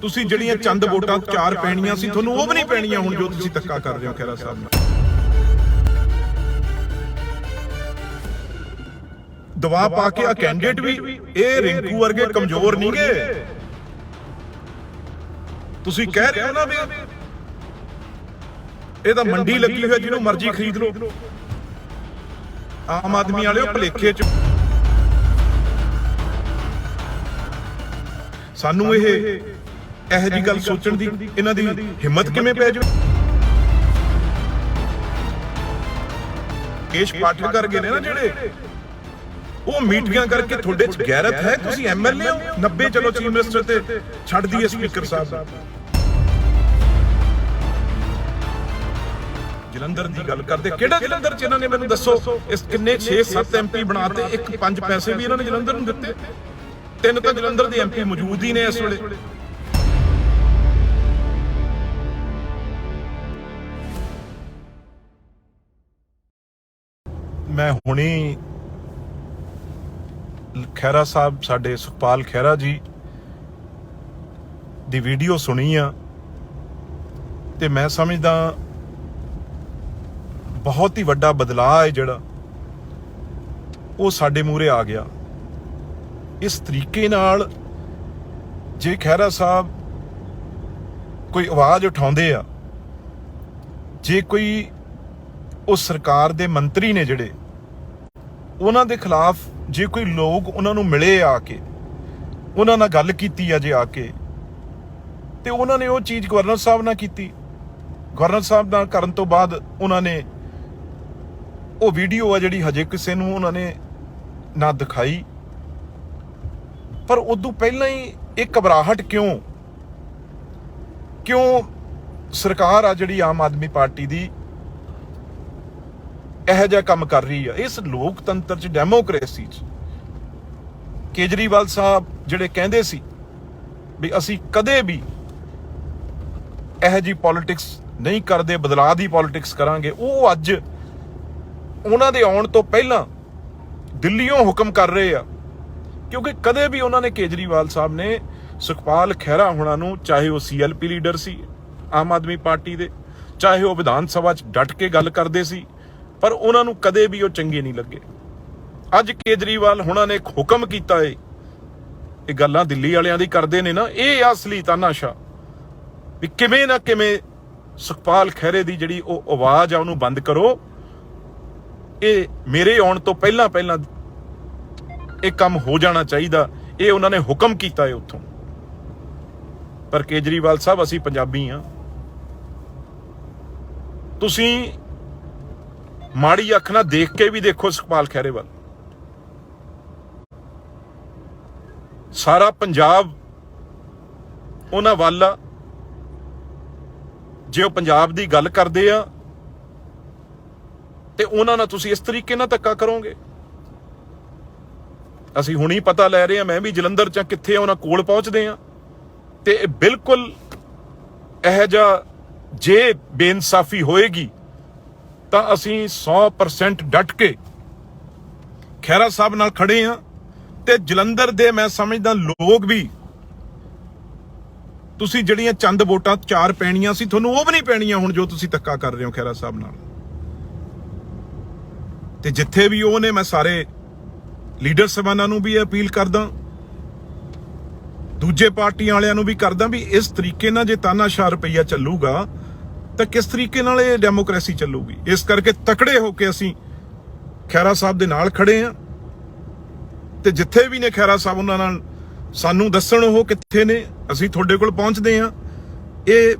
ਤੁਸੀਂ ਜਿਹੜੀਆਂ ਚੰਦ ਵੋਟਾਂ ਚਾਰ ਪੈਣੀਆਂ ਸੀ ਤੁਹਾਨੂੰ ਉਹ ਵੀ ਨਹੀਂ ਪੈਣੀਆਂ ਹੁਣ ਜੋ ਤੁਸੀਂ ਧੱਕਾ ਕਰ ਰਹੇ ਹੋ ਖੈਰਾ ਸਾਹਿਬ ਨਾਲ ਦਵਾ ਪਾ ਕੇ ਆ ਕੈਂਡੀਡੇਟ ਵੀ ਇਹ ਰਿੰਕੂ ਵਰਗੇ ਕਮਜ਼ੋਰ ਨਹੀਂਗੇ। ਤੁਸੀਂ ਕਹਿ ਰਹੇ ਹੋ ਨਾ ਵੀ ਇਹ ਤਾਂ ਮੰਡੀ ਲੱਗੀ ਹੋਈ ਹੈ ਜਿਹਨੂੰ ਮਰਜ਼ੀ ਖਰੀਦ ਲਓ। ਆਮ ਆਦਮੀ ਵਾਲਿਓ ਭਲੇਖੇ ਚ। ਸਾਨੂੰ ਇਹ ਇਹੋ ਜੀ ਗੱਲ ਸੋਚਣ ਦੀ ਇਹਨਾਂ ਦੀ ਹਿੰਮਤ ਕਿਵੇਂ ਪੈ ਜਾਵੇ? ਕੇਸ਼ ਪਾਠਕ ਕਰਕੇ ਨੇ ਨਾ ਜਿਹੜੇ? ਉਹ ਮੀਟਿੰਗਾਂ ਕਰਕੇ ਤੁਹਾਡੇ ਚ ਗੈਰਤ ਹੈ? ਤੁਸੀਂ ਐਮਐਲਏ ਹੋ? 90 ਚਲੋ ਚੀਫ ਮਿਨਿਸਟਰ ਤੇ ਛੱਡ ਦਈਏ ਸਪੀਕਰ ਸਾਹਿਬ ਜਲੰਧਰ ਦੀ ਗੱਲ ਕਰਦੇ। ਕਿਹੜਾ ਜਲੰਧਰ ਚ ਇਹਨਾਂ ਨੇ ਮੈਨੂੰ ਦੱਸੋ? ਇਸ ਕਿੰਨੇ 6-7 ਐਮਪੀ ਬਣਾਤੇ ਇੱਕ ਪੰਜ ਪੈਸੇ ਵੀ ਇਹਨਾਂ ਨੇ ਜਲੰਧਰ ਨੂੰ ਦਿੱਤੇ? ਤਿੰਨ ਤਾਂ ਜਲੰਧਰ ਦੇ ਐਮਪੀ ਮੌਜੂਦ ਹੀ ਨੇ ਇਸ ਵੇਲੇ। ਮੈਂ ਹੁਣੇ ਖੈਰਾ ਸਾਹਿਬ ਸਾਡੇ ਸੁਖਪਾਲ ਖੈਰਾ ਜੀ ਦੀ ਵੀਡੀਓ ਸੁਣੀ ਆ ਤੇ ਮੈਂ ਸਮਝਦਾ ਬਹੁਤ ਹੀ ਵੱਡਾ ਬਦਲਾਅ ਹੈ ਜਿਹੜਾ ਉਹ ਸਾਡੇ ਮੂਹਰੇ ਆ ਗਿਆ। ਇਸ ਤਰੀਕੇ ਨਾਲ ਜੇ ਖਹਿਰਾ ਸਾਹਿਬ ਕੋਈ ਆਵਾਜ਼ ਉਠਾਉਂਦੇ ਆ, ਜੇ ਕੋਈ ਉਹ ਸਰਕਾਰ ਦੇ ਮੰਤਰੀ ਨੇ ਜਿਹੜੇ ਉਹਨਾਂ ਦੇ ਖਿਲਾਫ ਜੇ ਕੋਈ ਲੋਕ ਉਹਨਾਂ ਨੂੰ ਮਿਲੇ ਆ ਕੇ, ਉਹਨਾਂ ਨਾਲ ਗੱਲ ਕੀਤੀ ਆ ਜੇ ਆ ਕੇ, ਤੇ ਉਹਨਾਂ ਨੇ ਉਹ ਚੀਜ਼ ਗਵਰਨਰ ਸਾਹਿਬ ਨਾਲ ਕੀਤੀ। ਗਵਰਨਰ ਸਾਹਿਬ ਨਾਲ ਕਰਨ ਤੋਂ ਬਾਅਦ ਉਹਨਾਂ ਨੇ ਉਹ ਵੀਡੀਓ ਆ ਜਿਹੜੀ ਹਜੇ ਕਿਸੇ ਨੂੰ ਉਹਨਾਂ ਨੇ ਨਾ ਦਿਖਾਈ। ਪਰ ਉਦੋਂ ਪਹਿਲਾਂ ਹੀ ਇਹ ਘਬਰਾਹਟ ਕਿਉਂ? ਕਿਉਂ ਸਰਕਾਰ ਆ ਜਿਹੜੀ ਆਮ ਆਦਮੀ ਪਾਰਟੀ ਦੀ ਇਹੋ ਜਿਹਾ ਕੰਮ ਕਰ ਰਹੀ ਆ। ਇਸ ਲੋਕਤੰਤਰ ਚ ਡੈਮੋਕ੍ਰੇਸੀ ਚ ਕੇਜਰੀਵਾਲ ਸਾਹਿਬ ਜਿਹੜੇ ਕਹਿੰਦੇ ਸੀ ਵੀ ਅਸੀਂ ਕਦੇ ਵੀ ਇਹੋ ਜੀ ਪੋਲਿਟਿਕਸ ਨਹੀਂ ਕਰਦੇ, ਬਦਲਾਅ ਦੀ ਪੋਲਿਟਿਕਸ ਕਰਾਂਗੇ, ਉਹ ਅੱਜ ਉਹਨਾਂ ਦੇ ਆਉਣ ਤੋਂ ਪਹਿਲਾਂ ਦਿੱਲੀੋਂ ਹੁਕਮ ਕਰ ਰਹੇ ਆ। ਕਿਉਂਕਿ ਕਦੇ ਵੀ ਉਹਨਾਂ ਨੇ ਕੇਜਰੀਵਾਲ ਸਾਹਿਬ ਨੇ ਸੁਖਪਾਲ ਖਹਿਰਾ ਹੁਣਾਂ ਨੂੰ, ਚਾਹੇ ਉਹ ਸੀਐਲਪੀ ਲੀਡਰ ਸੀ, ਆਮ ਆਦਮੀ ਪਾਰਟੀ ਦੇ, ਚਾਹੇ ਉਹ ਵਿਧਾਨ ਸਭਾ 'ਚ ਡਟ ਕੇ ਗੱਲ ਕਰਦੇ ਸੀ ਪਰ ਉਹਨਾਂ ਨੂੰ ਕਦੇ ਵੀ ਉਹ ਚੰਗੇ ਨਹੀਂ ਲੱਗੇ। ਅੱਜ ਕੇਜਰੀਵਾਲ ਹੁਣਾਂ ਨੇ ਇੱਕ ਹੁਕਮ ਕੀਤਾ ਏ। ਇਹ ਗੱਲਾਂ ਦਿੱਲੀ ਵਾਲਿਆਂ ਦੀ ਕਰਦੇ ਨੇ ਨਾ, ਇਹ ਆ ਅਸਲੀ ਤਾਨਾਸ਼ਾ ਵੀ ਕਿਵੇਂ ਨਾ ਕਿਵੇਂ ਸੁਖਪਾਲ ਖਹਿਰੇ ਦੀ ਜਿਹੜੀ ਉਹ ਆਵਾਜ਼ ਆ, ਉਹਨੂੰ ਬੰਦ ਕਰੋ। ਇਹ ਮੇਰੇ ਆਉਣ ਤੋਂ ਪਹਿਲਾਂ ਪਹਿਲਾਂ ਇਹ ਕੰਮ ਹੋ ਜਾਣਾ ਚਾਹੀਦਾ। ਇਹ ਉਹਨਾਂ ਨੇ ਹੁਕਮ ਕੀਤਾ ਹੈ ਉੱਥੋਂ। ਪਰ ਕੇਜਰੀਵਾਲ ਸਾਹਿਬ, ਅਸੀਂ ਪੰਜਾਬੀ ਆ। ਤੁਸੀਂ ਮਾੜੀ ਅੱਖ ਨਾਲ ਦੇਖ ਕੇ ਵੀ ਦੇਖੋ ਸੁਖਪਾਲ ਖਹਿਰੇ ਵੱਲ ਸਾਰਾ ਪੰਜਾਬ, ਉਹਨਾਂ ਵੱਲ ਆ। ਜੇ ਉਹ ਪੰਜਾਬ ਦੀ ਗੱਲ ਕਰਦੇ ਆ, ਤੇ ਉਹਨਾਂ ਨਾਲ ਤੁਸੀਂ ਇਸ ਤਰੀਕੇ ਨਾਲ ਧੱਕਾ ਕਰੋਗੇ? ਅਸੀਂ ਹੁਣੀ ਪਤਾ ਲੈ ਰਹੇ ਆ, ਮੈਂ ਵੀ ਜਲੰਧਰ ਚ ਕਿੱਥੇ ਉਹਨਾਂ ਕੋਲ ਪਹੁੰਚਦੇ ਆ। ਤੇ ਇਹ ਬਿਲਕੁਲ ਇਹ ਜਿਹਾ ਜੇ ਬੇਇਨਸਾਫੀ ਹੋਏਗੀ ਤਾਂ ਅਸੀਂ 100% ਡਟ ਕੇ ਖੈਰਾ ਸਾਹਿਬ ਨਾਲ ਖੜੇ ਆ ਤੇ ਜਲੰਧਰ ਦੇ ਮੈਂ ਸਮਝਦਾ ਲੋਕ ਵੀ ਤੁਸੀਂ ਜਿਹੜੀਆਂ ਚੰਦ ਵੋਟਾਂ ਚਾਰ ਪੈਣੀਆਂ ਸੀ, ਤੁਹਾਨੂੰ ਉਹ ਵੀ ਨਹੀਂ ਪੈਣੀਆਂ ਹੁਣ ਜੋ ਤੁਸੀਂ ਧੱਕਾ ਕਰ ਰਹੇ ਹੋ ਖੈਰਾ ਸਾਹਿਬ ਨਾਲ। ਤੇ ਜਿੱਥੇ ਵੀ ਉਹ ਨੇ, ਮੈਂ ਸਾਰੇ ਲੀਡਰ ਸਭਾਨਾਂ ਨੂੰ ਵੀ ਅਪੀਲ ਕਰਦਾ, ਦੂਜੇ ਪਾਰਟੀਆਂ ਵਾਲਿਆਂ ਨੂੰ ਵੀ ਕਰਦਾ ਵੀ ਇਸ ਤਰੀਕੇ ਨਾਲ ਜੇ ਤਾਨਾਸ਼ਾਹ ਰੁਪਈਆ ਚੱਲੂਗਾ ਤਾਂ ਕਿਸ ਤਰੀਕੇ ਨਾਲ ਇਹ ਡੈਮੋਕ੍ਰੇਸੀ ਚੱਲੂਗੀ? ਇਸ ਕਰਕੇ ਤਕੜੇ ਹੋ ਕੇ ਅਸੀਂ ਖੈਰਾ ਸਾਹਿਬ ਦੇ ਨਾਲ ਖੜੇ ਆ ਤੇ ਜਿੱਥੇ ਵੀ ਨੇ ਖੈਰਾ ਸਾਹਿਬ, ਉਹਨਾਂ ਨਾਲ ਸਾਨੂੰ ਦੱਸਣ ਉਹ ਕਿੱਥੇ ਨੇ, ਅਸੀਂ ਤੁਹਾਡੇ ਕੋਲ ਪਹੁੰਚਦੇ ਆ ਇਹ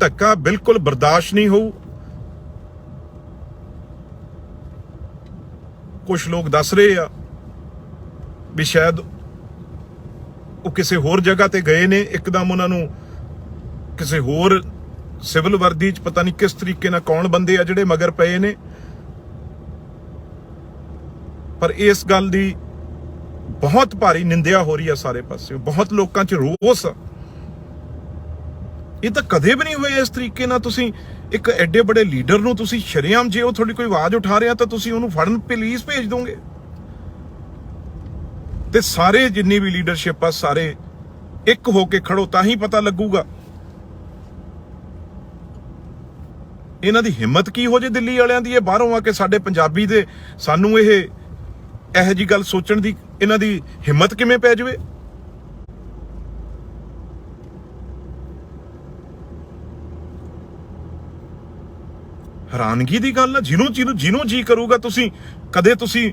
ਧੱਕਾ ਬਿਲਕੁਲ ਬਰਦਾਸ਼ਤ ਨਹੀਂ ਹੋਊ। ਕੁਝ ਲੋਕ ਦੱਸ ਰਹੇ ਆ ਵੀ ਸ਼ਾਇਦ ਉਹ ਕਿਸੇ ਹੋਰ ਜਗ੍ਹਾ ਤੇ ਗਏ ਨੇ, ਇੱਕਦਮ ਉਹਨਾਂ ਨੂੰ ਕਿਸੇ ਹੋਰ ਸਿਵਲ ਵਰਦੀ ਚ ਪਤਾ ਨਹੀਂ ਕਿਸ ਤਰੀਕੇ ਨਾਲ ਕੌਣ ਬੰਦੇ ਆ ਜਿਹੜੇ ਮਗਰ ਪਏ ਨੇ। ਪਰ ਇਸ ਗੱਲ ਦੀ ਬਹੁਤ ਭਾਰੀ ਨਿੰਦਿਆ ਹੋ ਰਹੀ ਆ ਸਾਰੇ ਪਾਸੇ ਬਹੁਤ ਲੋਕਾਂ 'ਚ ਰੋਸ ਆ। ਇਹ ਤਾਂ ਕਦੇ ਵੀ ਨਹੀਂ ਹੋਇਆ ਇਸ ਤਰੀਕੇ ਨਾਲ ਤੁਸੀਂ ਇੱਕ ਐਡੇ ਬੜੇ ਲੀਡਰ ਨੂੰ ਤੁਸੀਂ ਸ਼ਰੇਆਮ ਜੇ ਉਹ ਤੁਹਾਡੀ ਕੋਈ ਆਵਾਜ਼ ਉਠਾ ਰਿਹਾ ਤਾਂ ਤੁਸੀਂ ਉਹਨੂੰ ਫੜਨ ਪੁਲਿਸ ਭੇਜ ਦੋਗੇ। ਤੇ ਸਾਰੇ ਜਿੰਨੀ ਵੀ ਲੀਡਰਸ਼ਿਪ ਆ, ਸਾਰੇ ਇੱਕ ਹੋ ਕੇ ਖੜੋ ਤਾਂ ਹੀ ਪਤਾ ਲੱਗੂਗਾ। ਇਹਨਾਂ ਦੀ ਹਿੰਮਤ ਕੀ ਹੋ ਜੇ ਦਿੱਲੀ ਵਾਲਿਆਂ ਦੀ? ਇਹ ਬਾਹਰੋਂ ਆ ਕੇ ਸਾਡੇ ਪੰਜਾਬੀ ਦੇ ਸਾਨੂੰ ਇਹ ਇਹੋ ਜੀ ਗੱਲ ਸੋਚਣ ਦੀ ਇਹਨਾਂ ਦੀ ਹਿੰਮਤ ਕਿਵੇਂ ਪੈ ਜਾਵੇ? ਹੈਰਾਨਗੀ ਦੀ ਗੱਲ ਆ। ਜਿਹਨੂੰ ਜਿਹਨੂੰ ਜਿਹਨੂੰ ਜੀ ਕਰੂਗਾ ਤੁਸੀਂ, ਕਦੇ ਤੁਸੀਂ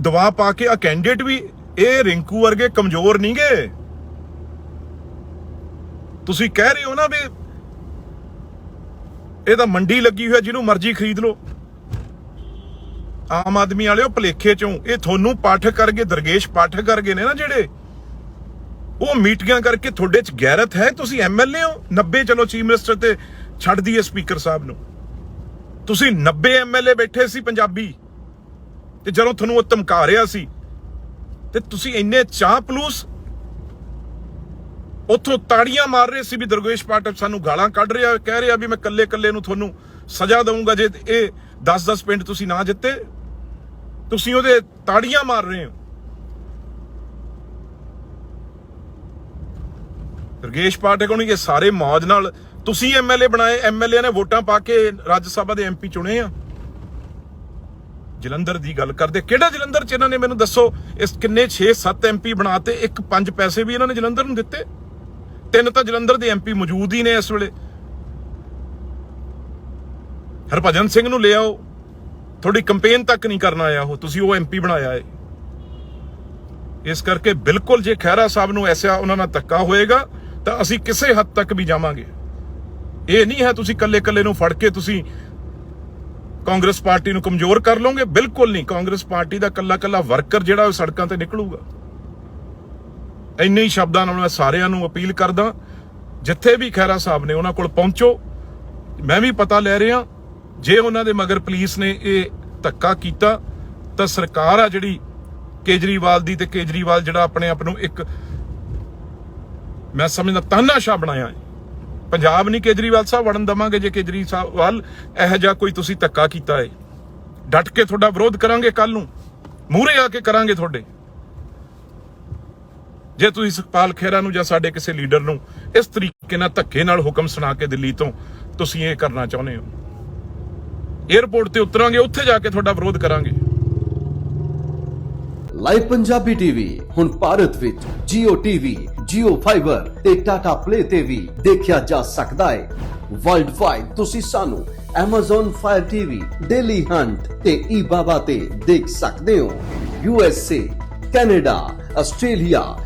ਦਬਾਅ ਪਾ ਕੇ ਆ ਕੈਂਡੀਡੇਟ ਵੀ ਇਹ ਰਿੰਕੂ ਵਰਗੇ ਕਮਜ਼ੋਰ ਨਹੀਂਗੇ ਤੁਸੀਂ ਕਹਿ ਰਹੇ ਹੋ ਨਾ ਵੀ ਇਹ ਤਾਂ ਮੰਡੀ ਲੱਗੀ ਹੋਈ ਹੈ ਜਿਹਨੂੰ ਮਰਜ਼ੀ ਖਰੀਦ ਲਓ। ਆਮ ਆਦਮੀ ਵਾਲਿਓ, ਭਲੇਖੇ ਚੋਂ। ਇਹ ਤੁਹਾਨੂੰ ਪਾਠਕ ਕਰਕੇ ਦਰਗੇਸ਼ ਪਾਠਕ ਕਰਕੇ ਨੇ ਨਾ ਜਿਹੜੇ? ਉਹ ਮੀਟਿੰਗਾਂ ਕਰਕੇ ਤੁਹਾਡੇ ਚ ਗੈਰਤ ਹੈ? ਤੁਸੀਂ ਐਮਐਲਏ ਹੋ? 90 ਚਲੋ ਚੀਫ ਮਿਨਿਸਟਰ ਤੇ ਛੱਡ ਦਈਏ ਸਪੀਕਰ ਸਾਹਿਬ ਨੂੰ। ਤੁਸੀਂ 90 ਐਮਐਲਏ ਬੈਠੇ ਸੀ ਪੰਜਾਬੀ। ਤੇ ਜਦੋਂ ਤੁਹਾਨੂੰ ਉਹ ਧਮਕਾ ਰਿਹਾ ਸੀ, ਤੇ ਤੁਸੀਂ ਇੰਨੇ ਚਾਹ ਪਲੂਸ ਉੱਥੋਂ ਤਾੜੀਆਂ ਮਾਰ ਰਹੇ ਸੀ ਵੀ ਦਰਗੇਸ਼ ਪਾਠਕ ਸਾਨੂੰ ਗਾਲਾਂ ਕੱਢ ਰਿਹਾ, ਕਹਿ ਰਿਹਾ ਵੀ ਮੈਂ ਕੱਲੇ ਕੱਲੇ ਨੂੰ ਤੁਹਾਨੂੰ ਸਜ਼ਾ ਦਊਂਗਾ ਜੇ ਇਹ 10-10 ਪਿੰਡ ਤੁਸੀਂ ਨਾ ਜਿੱਤੇ। ਤੁਸੀਂ ਉਹਦੇ ਤਾੜੀਆਂ ਮਾਰ ਰਹੇ ਹੋ। ਦਰਗੇਸ਼ ਪਾਠਕ ਨੂੰ ਇਹ ਸਾਰੇ ਮੌਜ ਨਾਲ ਤੁਸੀਂ ਐਮਐਲਏ ਬਣਾਏ ਐਮਐਲਏ ਨੇ ਵੋਟਾਂ ਪਾ ਕੇ ਰਾਜ ਸਭਾ ਦੇ ਐਮਪੀ ਚੁਣੇ ਆ। ਜਲੰਧਰ ਦੀ ਗੱਲ ਕਰਦੇ, ਕਿਹੜਾ ਜਲੰਧਰ ਚ ਇਹਨਾਂ ਨੇ ਮੈਨੂੰ ਦੱਸੋ, ਇਸ ਕਿੰਨੇ 6-7 ਐਮਪੀ ਬਣਾਤੇ, ਇੱਕ 5 ਪੈਸੇ ਵੀ ਇਹਨਾਂ ਨੇ ਜਲੰਧਰ ਨੂੰ ਦਿੱਤੇ? ਤਿੰਨ ਤਾਂ ਜਲੰਧਰ ਦੇ ਐਮਪੀ ਮੌਜੂਦ ਹੀ ਨੇ ਇਸ ਵੇਲੇ। ਹਰਭਜਨ ਸਿੰਘ ਨੂੰ ਲਿਆਓ ਤੁਹਾਡੀ ਕੰਪੇਨ ਤੱਕ ਨਹੀਂ ਕਰਨ ਆਇਆ ਉਹ, ਤੁਸੀਂ ਉਹ ਐਮਪੀ ਬਣਾਇਆ ਹੈ ਇਸ ਕਰਕੇ ਬਿਲਕੁਲ ਜੇ ਖਹਿਰਾ ਸਾਹਿਬ ਨੂੰ ਐਸਾ ਉਹਨਾਂ ਨਾਲ ਧੱਕਾ ਹੋਏਗਾ, ਤਾਂ ਅਸੀਂ ਕਿਸੇ ਹੱਦ ਤੱਕ ਵੀ ਜਾਵਾਂਗੇ। ਇਹ ਨਹੀਂ ਹੈ ਤੁਸੀਂ ਕੱਲੇ ਕੱਲੇ ਨੂੰ ਫੜ ਕੇ ਤੁਸੀਂ ਕਾਂਗਰਸ ਪਾਰਟੀ ਨੂੰ ਕਮਜ਼ੋਰ ਕਰ ਲਓਗੇ, ਬਿਲਕੁਲ ਨਹੀਂ। ਕਾਂਗਰਸ ਪਾਰਟੀ ਦਾ ਕੱਲਾ ਕੱਲਾ ਵਰਕਰ ਜਿਹੜਾ ਉਹ ਸੜਕਾਂ ਤੇ ਨਿਕਲੂਗਾ। ਇੰਨੇ ਹੀ ਸ਼ਬਦਾਂ ਨਾਲ ਮੈਂ ਸਾਰਿਆਂ ਨੂੰ ਅਪੀਲ ਕਰਦਾ, ਜਿੱਥੇ ਵੀ ਖੈਰਾ ਸਾਹਿਬ ਨੇ ਉਹਨਾਂ ਕੋਲ ਪਹੁੰਚੋ। ਮੈਂ ਵੀ ਪਤਾ ਲੈ ਰਿਹਾ, ਜੇ ਉਹਨਾਂ ਦੇ ਮਗਰ ਪੁਲਿਸ ਨੇ ਇਹ ਧੱਕਾ ਕੀਤਾ, ਤਾਂ ਸਰਕਾਰ ਆ ਜਿਹੜੀ ਕੇਜਰੀਵਾਲ ਦੀ ਤੇ ਕੇਜਰੀਵਾਲ ਜਿਹੜਾ ਆਪਣੇ ਆਪ ਨੂੰ ਇੱਕ ਮੈਂ ਸਮਝਦਾ ਤਾਨਾਸ਼ਾਹ ਬਣਾਇਆ ਹੈ। ਪੰਜਾਬ ਨਹੀਂ ਕੇਜਰੀਵਾਲ ਸਾਹਿਬ ਵੜਨ ਦਵਾਂਗੇ ਜੇ ਕੇਜਰੀ ਸਾਹਿਬ ਵੱਲ ਇਹੋ ਜਿਹਾ ਕੋਈ ਤੁਸੀਂ ਧੱਕਾ ਕੀਤਾ ਹੈ। ਡਟ ਕੇ ਤੁਹਾਡਾ ਵਿਰੋਧ ਕਰਾਂਗੇ ਕੱਲ ਨੂੰ। ਮੂਹਰੇ ਆ ਕੇ ਕਰਾਂਗੇ ਤੁਹਾਡੇ। ਜੇ ਤੁਸੀਂ ਸੁਖਪਾਲ ਖੇਰਾ ਨੂੰ ਜਾਂ ਸਾਡੇ ਕਿਸੇ ਲੀਡਰ ਨੂੰ ਇਸ ਤਰੀਕੇ ਨਾਲ ਧੱਕੇ ਨਾਲ ਹੁਕਮ ਸੁਣਾ ਕੇ ਦਿੱਲੀ ਤੋਂ ਤੁਸੀਂ ਇਹ ਕਰਨਾ ਚਾਹੁੰਦੇ ਹੋ? 에ਅਰਪੋਰਟ ਤੇ ਉਤਰਾਂਗੇ ਉੱਥੇ ਜਾ ਕੇ ਤੁਹਾਡਾ ਵਿਰੋਧ ਕਰਾਂਗੇ। ਲਾਈਵ ਪੰਜਾਬੀ ਟੀਵੀ ਹੁਣ ਭਾਰਤ ਵਿੱਚ Jio TV, Jio Fiber ਤੇ Tata Play ਤੇ ਵੀ ਦੇਖਿਆ ਜਾ ਸਕਦਾ ਹੈ। ਵਰਲਡ ਵਾਈਡ ਤੁਸੀਂ ਸਾਨੂੰ Amazon Fire TV, Daily Hunt ਤੇ eBaba ਤੇ ਦੇਖ ਸਕਦੇ ਹੋ। USA, Canada, Australia,